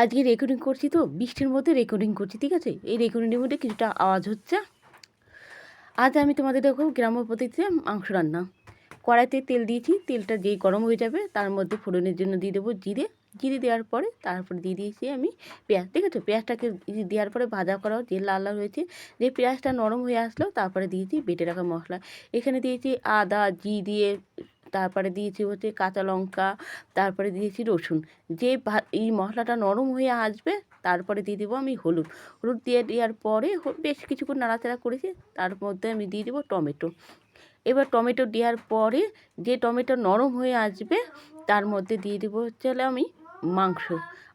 আজকে রেকর্ডিং করছি তো, বৃষ্টির মধ্যে রেকর্ডিং করছি, ঠিক আছে? এই রেকর্ডিংয়ের মধ্যে কিছুটা আওয়াজ হচ্ছে। আজ আমি তোমাদের দেখো গ্রাম্য পদ্ধতিতে মাংস রান্না। কড়াইতে তেল দিয়েছি, তেলটা যেই গরম হয়ে যাবে, তার মধ্যে ফোড়নের জন্য দিয়ে দেবো জিরে। জিরে দেওয়ার পরে তারপরে দিয়ে দিয়েছি আমি পেঁয়াজ, ঠিক আছে? পেঁয়াজটাকে দেওয়ার পরে ভাজা করা যে লাল লাল হয়েছে, যে পেঁয়াজটা নরম হয়ে আসলো, তারপরে দিয়েছি বেটে রাখা মশলা। এখানে দিয়েছি আদা জি দিয়ে তারপরে দিয়েছি হচ্ছে কাঁচা লঙ্কা, তারপরে দিয়েছি রসুন। যে এই মশলাটা নরম হয়ে আসবে, তারপরে দিয়ে দেবো আমি হলুদ। হলুদ দিয়ে দেওয়ার পরে বেশ কিছুক্ষণ নাড়াচাড়া করেছি, তার মধ্যে আমি দিয়ে দেবো টমেটো। এবার টমেটো দেওয়ার পরে যে টমেটো নরম হয়ে আসবে, তার মধ্যে দিয়ে দেবো হচ্ছে আমি মাংস।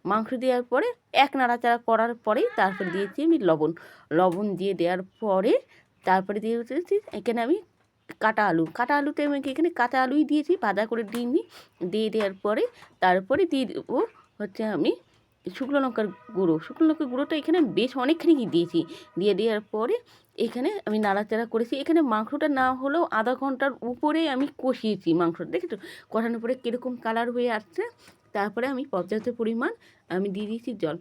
মাংস দেওয়ার পরে এক নাড়াচাড়া করার পরেই তারপরে দিয়েছি আমি লবণ। লবণ দিয়ে দেওয়ার পরে তারপরে দিয়ে এখানে আমি কাটা আলু। কাটা আলুতে আমি এখানে কাঁচা আলুই দিয়েছি ভাজা করে দিইনি দিয়ে দেওয়ার পরে তারপরে দিয়ে দেবো হচ্ছে আমি শুকনো লঙ্কার গুঁড়ো। শুকনো লঙ্কার গুঁড়োটা এখানে বেশ অনেকখানি দিয়েছি। দিয়ে দেওয়ার পরে এখানে আমি নাড়াচাড়া করেছি। এখানে মাংসটা না হলেও আধা ঘণ্টার উপরে আমি কষিয়েছি মাংসটা। দেখেছ? কষানোর পরে কীরকম কালার হয়ে আসছে? তারপরে আমি পর্যাপ্ত পরিমাণ আমি দিয়ে দিয়েছি জল।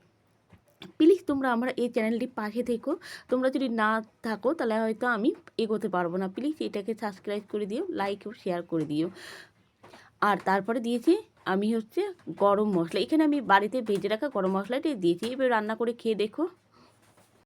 প্লিজ তোমরা আমার এই চ্যানেলটি পাশে থেকো। তোমরা যদি না থাকো, তাহলে হয়তো আমি এগোতে পারব না। প্লিজ এটাকে সাবস্ক্রাইব করে দিও লাইক ও শেয়ার করে দিও। আর তারপরে দিয়েছি আমি হচ্ছে গরম মশলা। এখানে আমি বাড়িতে ভেজে রাখা গরম মশলাটি দিয়েছি। এবার রান্না করে খেয়ে দেখো।